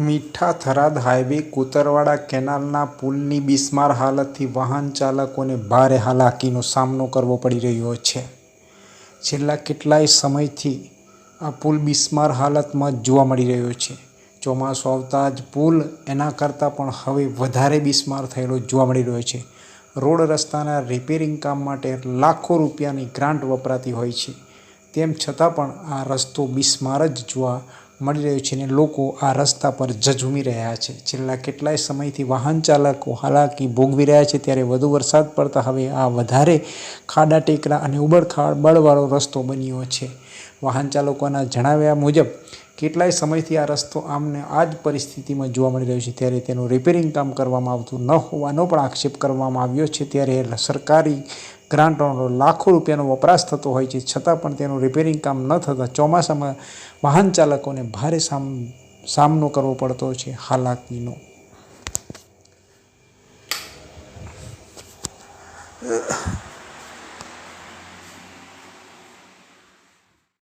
મીઠા થરાદ હાઈવે કુતરવાડા કેનાલના પુલની બિસ્માર હાલતથી વાહન ચાલકોને ભારે હાલાકીનો સામનો કરવો પડી રહ્યો છે. છેલ્લા કેટલાય સમયથી આ પુલ બિસ્માર હાલતમાં જ જોવા મળી રહ્યો છે. ચોમાસું આવતા જ પુલ એના કરતાં પણ હવે વધારે બિસ્માર થયેલો જોવા મળી રહ્યો છે. રોડ રસ્તાના રિપેરિંગ કામ માટે લાખો રૂપિયાની ગ્રાન્ટ વપરાતી હોય છે. તેમ છતાં પણ આ રસ્તો બિસ્માર જ જોવા મળી રહ્યું છે અને લોકો આ રસ્તા પર ઝઝૂમી રહ્યા છે. છેલ્લા કેટલાય સમયથી વાહન ચાલકો હાલાકી ભોગવી રહ્યા છે. ત્યારે વધુ વરસાદ પડતા હવે આ વધારે ખાડા ટેકરા અને ઉબડખાબડવાળો રસ્તો બન્યો છે. વાહન ચાલકોના જણાવ્યા મુજબ, કેટલાય સમયથી આ રસ્તો આમને આ જ પરિસ્થિતિમાં જોવા મળી રહ્યો છે. ત્યારે તેનું રિપેરિંગ કામ કરવામાં આવતું ન હોવાનો પણ આક્ષેપ કરવામાં આવ્યો છે. ત્યારે સરકારી ગ્રાન્ટોનો લાખો રૂપિયાનો વપરાશ થતો હોય છે. છતાં પણ તેનું રિપેરિંગ કામ ન થતાં ચોમાસામાં વાહન ચાલકોને ભારે સામ, સામનો કરવો પડતો છે હાલાકીનો.